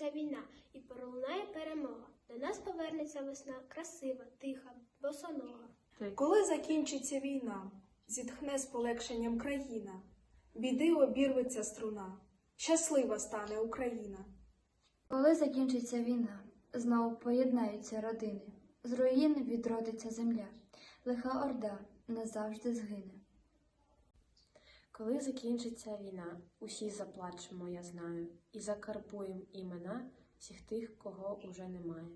закінчиться війна і пролунає перемога. До нас повернеться весна красива, тиха, босонога. Коли закінчиться війна, зітхне з полегшенням країна, біди обірветься струна, щаслива стане Україна. Коли закінчиться війна, знову поєднаються родини, з руїн відродиться земля, лиха орда назавжди згине. Коли закінчиться війна, усі заплачемо, я знаю, і закарбуєм імена всіх тих, кого уже немає.